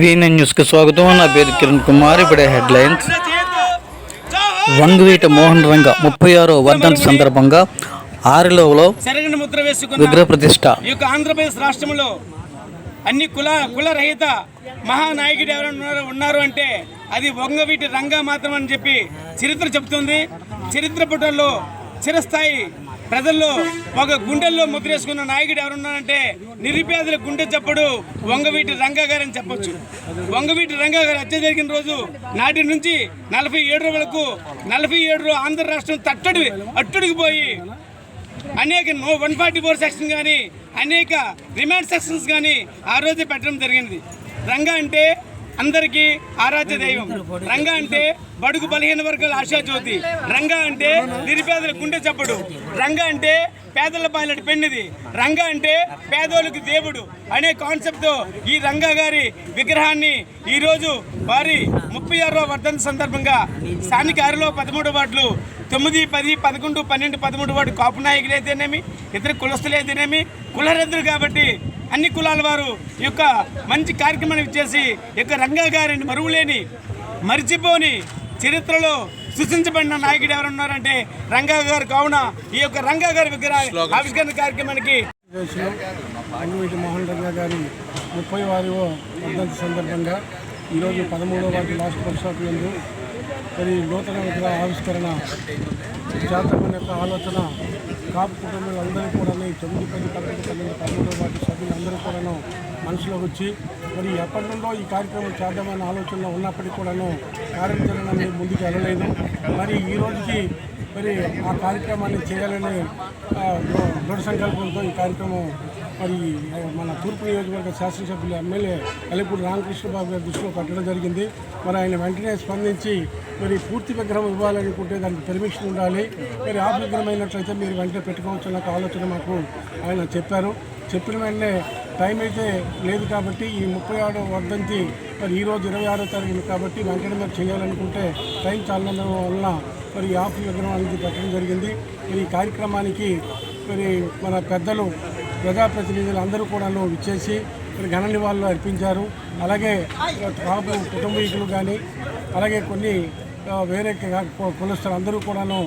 వీఎన్ఎన్ న్యూస్కి స్వాగతం. నా పేరు కిరణ్ కుమార్. ఇప్పుడే హెడ్లైన్స్. వంగవీట మోహన్ రంగ ముప్పై ఆరో వర్ధంతి సందర్భంగా ఆరిలోలో విగ్రహ ప్రతిష్ట. ఆంధ్రప్రదేశ్ రాష్ట్రంలో అన్ని కుల కుల రహిత మహానాయకుడు ఎవరైనా ఉన్నారు అంటే అది వంగవీటి రంగా మాత్రం అని చెప్పి చరిత్ర చెబుతుంది. చరిత్ర పుటల్లో చిరస్థాయి ప్రజల్లో ఒక గుండెల్లో ముద్రేసుకున్న నాయకుడు ఎవరున్నారంటే నిరుపేదల గుండె చప్పుడు వంగవీటి రంగా అని చెప్పొచ్చు. వంగవీటి రంగా గారు హత్య జరిగిన రోజు నాటి నుంచి నలభై ఏడు వరకు నలభై ఏడు ఆంధ్ర రాష్ట్రం తట్టడి అట్టుడికి పోయి అనేక no one forty four section కానీ అనేక రిమాండ్ సెక్షన్స్ కానీ ఆ రోజే పెట్టడం జరిగింది. రంగా అంటే అందరికీ ఆరాధ్య దైవం. రంగా అంటే బడుగు బలహీన వర్గాల ఆశాజ్యోతి రంగా అంటే నిరుపేదల గుండె చప్పుడు. రంగా అంటే పేదల పాలెటి పెన్నిది. రంగా అంటే పేదోళ్ళకి దేవుడు అనే కాన్సెప్ట్తో ఈ రంగా గారి విగ్రహాన్ని ఈరోజు వారి ముప్పై ఆరో వర్ధంతి సందర్భంగా స్థానిక ఆరులో పదమూడు వార్డులు తొమ్మిది పది పదకొండు పన్నెండు పదమూడు వాడు కాపు నాయకులు అయితేనేమి ఇతర కులస్తులు అయితేనేమి కులరద్దులు కాబట్టి అన్ని కులాల వారు ఈ యొక్క మంచి కార్యక్రమాన్ని ఇచ్చేసి ఈ యొక్క రంగా గారిని మరువులేని మరిచిపోని చరిత్రలో సృష్టించబడిన నాయకుడు ఎవరు ఉన్నారంటే రంగా గారు. కావున ఈ యొక్క రంగా గారి విగ్రహ ఆవిష్కరణ కార్యక్రమానికి మోహన్ రంగా గారి ముప్పై వారివ వర్ధంతి సందర్భంగా ఈరోజు పదమూడవ వార్డు లాస్ట్ స్టాప్ నందు మరి నూతన విగ్రహ ఆవిష్కరణ చేద్దామనే యొక్క ఆలోచన కాపు కుటుంబాలందరూ కూడా ఈ తొమ్మిది పది పదకొండు పన్నెండు పదమూడవ సభ్యులు అందరూ కూడాను మనసులో వచ్చి మరి ఎప్పటి నుండో ఈ కార్యక్రమం చేద్దామనే ఆలోచనలో ఉన్నప్పటికీ కూడాను కార్యాచరణ అనేది ముందుకు వెళ్ళలేదు. మరి ఈ రోజుకి మరి ఆ కార్యక్రమాన్ని చేయాలని దృఢ సంకల్పంతో ఈ కార్యక్రమం మరి మన తూర్పు నియోజకవర్గ శాసనసభ్యులు ఎమ్మెల్యే కలిపూడి రామకృష్ణబాబు గారి దృష్టిలో పెట్టడం జరిగింది. మరి ఆయన వెంటనే స్పందించి మరి పూర్తి విగ్రహం ఇవ్వాలనుకుంటే దానికి పర్మిషన్ ఉండాలి. మరి ఆ విగ్రహం అయినట్లయితే మీరు వెంటనే పెట్టుకోవచ్చు నాకు ఒక ఆలోచన మాకు ఆయన చెప్పారు. చెప్పిన వెంటనే టైం అయితే లేదు కాబట్టి ఈ ముప్పై ఆరో వర్ధంతి మరి ఈరోజు ఇరవై ఆరో తారీఖు కాబట్టి వెంటనే మీరు చేయాలనుకుంటే టైం చాలా వలన మరి ఈ ఆఫ్ విగ్రహం అనేది పెట్టడం జరిగింది. మరి ఈ కార్యక్రమానికి మరి మన పెద్దలు ప్రజాప్రతినిధులు అందరూ కూడాను ఇచ్చేసి మరి ఘన నివాళులు అర్పించారు. అలాగే కాపు కుటుంబీకులు కానీ అలాగే కొన్ని వేరే కులస్తులు అందరూ కూడాను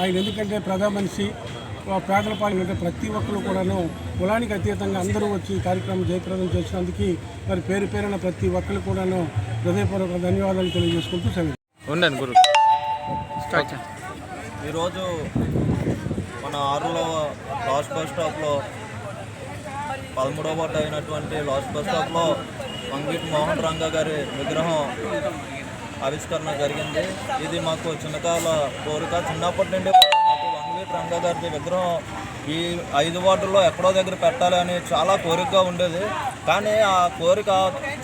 ఆయన ఎందుకంటే ప్రజా మనిషి పేదల పాలన అంటే ప్రతి ఒక్కరు కూడాను కులానికి అతీతంగా అందరూ వచ్చి ఈ కార్యక్రమం జయప్రదం చేసినందుకు మరి పేరు పేరున ప్రతి ఒక్కరు కూడాను హృదయపూర్వక ధన్యవాదాలు తెలియజేసుకుంటూ సెలవు. ఉండండి గురు. ఈరోజు మన ఆరులో లాస్ట్ బస్ స్టాప్లో పదమూడవ పాట అయినటువంటి లాస్ట్ బస్ స్టాప్లో మంగీటి మోహన్ రంగా గారి విగ్రహం ఆవిష్కరణ జరిగింది. ఇది మాకు చిన్నకాల కోరిక. చిన్నప్పటి నుండి మాకు రంగా గారి విగ్రహం ఈ ఐదు వార్డుల్లో ఎక్కడో దగ్గర పెట్టాలి అని చాలా కోరికగా ఉండేది. కానీ ఆ కోరిక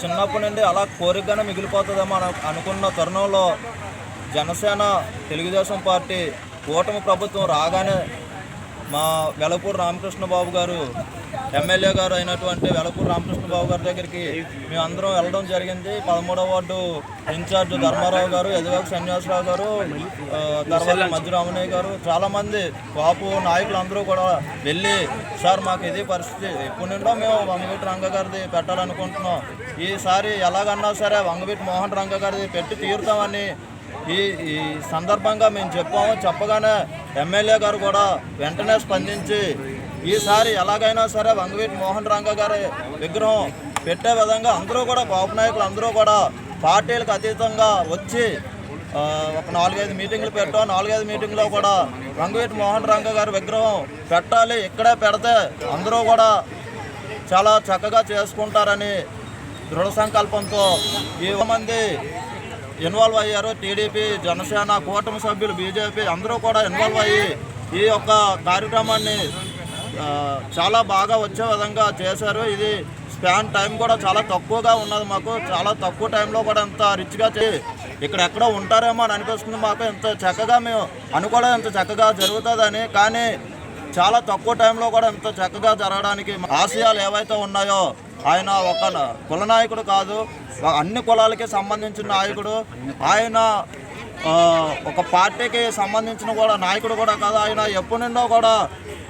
చిన్నప్పటి నుండి అలా కోరికగానే మిగిలిపోతుందేమో అను- అనుకున్న తరుణంలో జనసేన తెలుగుదేశం పార్టీ కూటమి ప్రభుత్వం రాగానే మా వెలపూడి రామకృష్ణ బాబు గారు ఎమ్మెల్యే గారు అయినటువంటి వెలపూరు రామకృష్ణ బాబు గారి దగ్గరికి మేమందరం వెళ్ళడం జరిగింది. పదమూడవ వార్డు ఇన్ఛార్జ్ ధర్మారావు గారు ఎదుగాకు సన్యాసరావు గారు ఆ, తర్వాత మధ్యరామయ్య గారు చాలామంది బాపు నాయకులు అందరూ కూడా వెళ్ళి సార్ మాకు ఇది పరిస్థితి. ఇప్పుడు నుండో మేము వంగవీటి రంగ గారిది పెట్టాలనుకుంటున్నాం. ఈసారి ఎలాగన్నా సరే వంగవీటి మోహన్ రంగ గారిది పెట్టి తీరుతామని ఈ ఈ సందర్భంగా మేము చెప్పాము. చెప్పగానే ఎమ్మెల్యే గారు కూడా వెంటనే స్పందించి ఈసారి ఎలాగైనా సరే వంగవీటి మోహన్ రంగ గారి విగ్రహం పెట్టే విధంగా అందరూ కూడా బాబు నాయకులు అందరూ కూడా పార్టీలకు అతీతంగా వచ్చి ఒక నాలుగైదు మీటింగ్లు పెట్టాం నాలుగైదు మీటింగ్లో కూడా రంగవీటి మోహన్ రంగ గారి విగ్రహం పెట్టాలి ఇక్కడే పెడితే అందరూ కూడా చాలా చక్కగా చేసుకుంటారని దృఢ సంకల్పంతో ఈ మంది ఇన్వాల్వ్ అయ్యారు. టీడీపీ జనసేన కూటమి సభ్యులు బీజేపీ అందరూ కూడా ఇన్వాల్వ్ అయ్యి ఈ యొక్క కార్యక్రమాన్ని చాలా బాగా వచ్చే విధంగా చేశారు. ఇది స్పాన్ టైం కూడా చాలా తక్కువగా ఉన్నది మాకు. చాలా తక్కువ టైంలో కూడా ఎంత రిచ్గా చేసి ఇక్కడ ఎక్కడో ఉంటారేమో అని అనిపిస్తుంది మాకు. ఎంత చక్కగా మేము అనుకోవడం ఎంత చక్కగా జరుగుతుందని. కానీ చాలా తక్కువ టైంలో కూడా ఎంత చక్కగా జరగడానికి ఆశయాలు ఏవైతే ఉన్నాయో ఆయన ఒక కుల నాయకుడు కాదు అన్ని కులాలకి సంబంధించిన నాయకుడు. ఆయన ఒక పార్టీకి సంబంధించిన కూడా నాయకుడు కూడా కాదు. ఆయన ఎప్పటి నుండో కూడా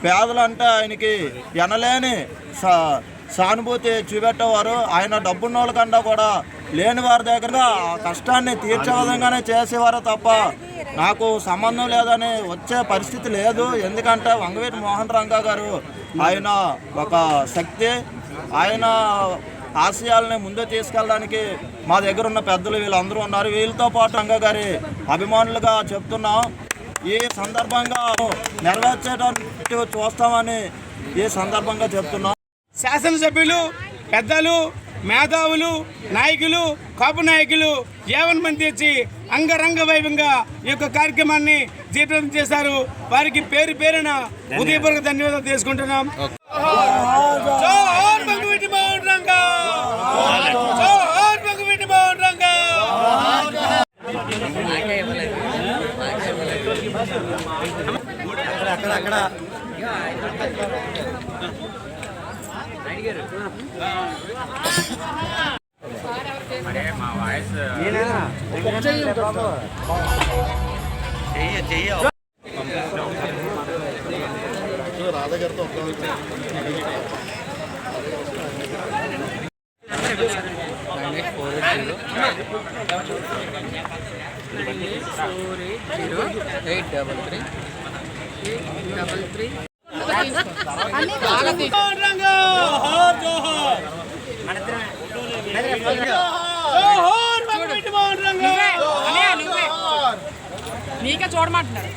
పేదలంటే ఆయనకి ఎనలేని సా- సానుభూతి చూపెట్టేవారు. ఆయన డబ్బున్న వాళ్ళకన్నా కూడా లేని వారి దగ్గర ఆ కష్టాన్ని తీర్చే విధంగానే చేసేవారు తప్ప నాకు సంబంధం లేదని వచ్చే పరిస్థితి లేదు. ఎందుకంటే వంగవీటి మోహన్ రంగా గారు ఆయన ఒక శక్తి. ఆయన ఆశయాలని ముందు తీసుకెళ్ళడానికి మా దగ్గర ఉన్న పెద్దలు వీళ్ళందరూ ఉన్నారు. వీళ్ళతో పాటు రంగా గారి అభిమానులుగా చెప్తున్నాం. ఈ సందర్భంగా నెరవేర్చేటట్టు చూస్తామని ఈ సందర్భంగా చెప్తున్నాం. శాసనసభ్యులు పెద్దలు మేధావులు నాయకులు కాపు నాయకులు యావన్ మంది వచ్చి అంగరంగ వైభవంగా ఈ యొక్క కార్యక్రమాన్ని జీవితం చేశారు. వారికి పేరు పేరున ఉదయపూర్వక ధన్యవాదాలు తీసుకుంటున్నాం జోహార్ భగవతి మోహన్ రంగా జోహార్ భగవతి మోహన్ రంగా మోహన్ రంగా జోహార్ జోహార్ జోహార్ భగవతి మోహన్ రంగా నీకే చూడమంటున్నారు.